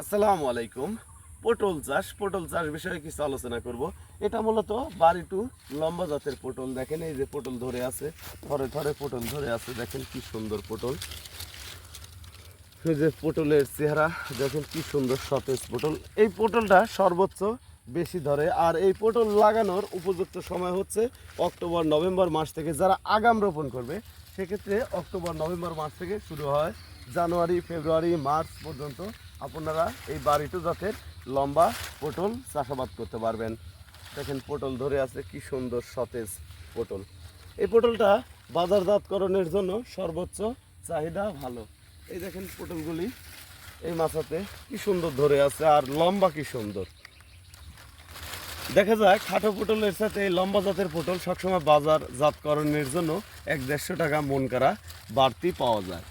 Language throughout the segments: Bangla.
আসসালামু আলাইকুম। পটল চাষ পটল চাষ বিষয়ে কিছু আলোচনা করব। এটা মূলত বাড়িটু লম্বা জাতের পটল। দেখেন এই যে পটল ধরে আছে, থরে থরে পটল ধরে আছে। দেখেন কি সুন্দর পটল। যে পটলের চেহারা, দেখেন কি সুন্দর সতেজ পটল। এই পটলটা সর্বোচ্চ বেশি ধরে। আর এই পটল লাগানোর উপযুক্ত সময় হচ্ছে অক্টোবর, নভেম্বর মাস থেকে যারা আগাম রোপণ করবে, সেক্ষেত্রে অক্টোবর, নভেম্বর মাস থেকে শুরু হয় জানুয়ারি, ফেব্রুয়ারি, মার্চ পর্যন্ত আপনারা এই বাড়িটু জাতের লম্বা পটল চাষাবাদ করতে পারবেন। দেখেন পটল ধরে আছে, কি সুন্দর সতেজ পটল। এই পটলটা বাজারজাতকরণের জন্য সর্বোচ্চ চাহিদা ভালো। এই দেখেন পটলগুলি এই মাছাতে কি সুন্দর ধরে আছে, আর লম্বা কি সুন্দর। দেখা যায় খাটো পটলের সাথে এই লম্বা জাতের পটল সবসময় বাজার জাতকরণের জন্য এক দেড়শো টাকা মন করা বাড়তি পাওয়া যায়।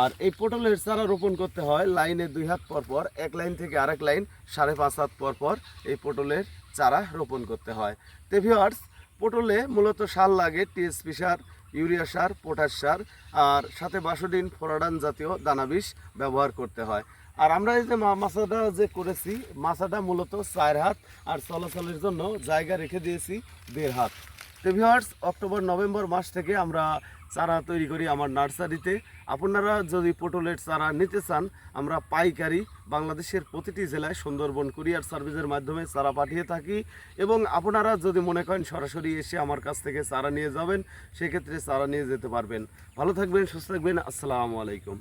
আর এই পটলের চারা রোপণ করতে হয় লাইনে দুই হাত পর পর, এক লাইন থেকে আরেক লাইন, সাড়ে পাঁচ হাত পর পর এই পটলের চারা রোপণ করতে হয়। তেভিওয়ার্স পটলে মূলত সার লাগে, টিএসপি সার ইউরিয়া সার, পটাশ সার আর সাথে বাসোডিন ফোরাডান জাতীয় দানা বিষ ব্যবহার করতে হয়। আর আমরা এই যে মাছাটা যে করেছি, মাছাটা মূলত চার হাত আর চলাচলের জন্য জায়গা রেখে দিয়েছি দেড় হাত। তো ভিউয়ার্স অক্টোবর, নভেম্বর মাস থেকে আমরা চারা তৈরি করি আমার নার্সারিতে। আপনারা যদি পটলের চারা নিতে চান, আমরা পাইকারি বাংলাদেশের প্রতিটি জেলায় সুন্দরবন কুরিয়ার সার্ভিসের মাধ্যমে চারা পাঠিয়ে থাকি এবং আপনারা যদি মনে করেন সরাসরি এসে আমার কাছ থেকে চারা নিয়ে যাবেন, সেক্ষেত্রে চারা নিয়ে যেতে পারবেন। ভালো থাকবেন, সুস্থ থাকবেন, আসসালামু আলাইকুম।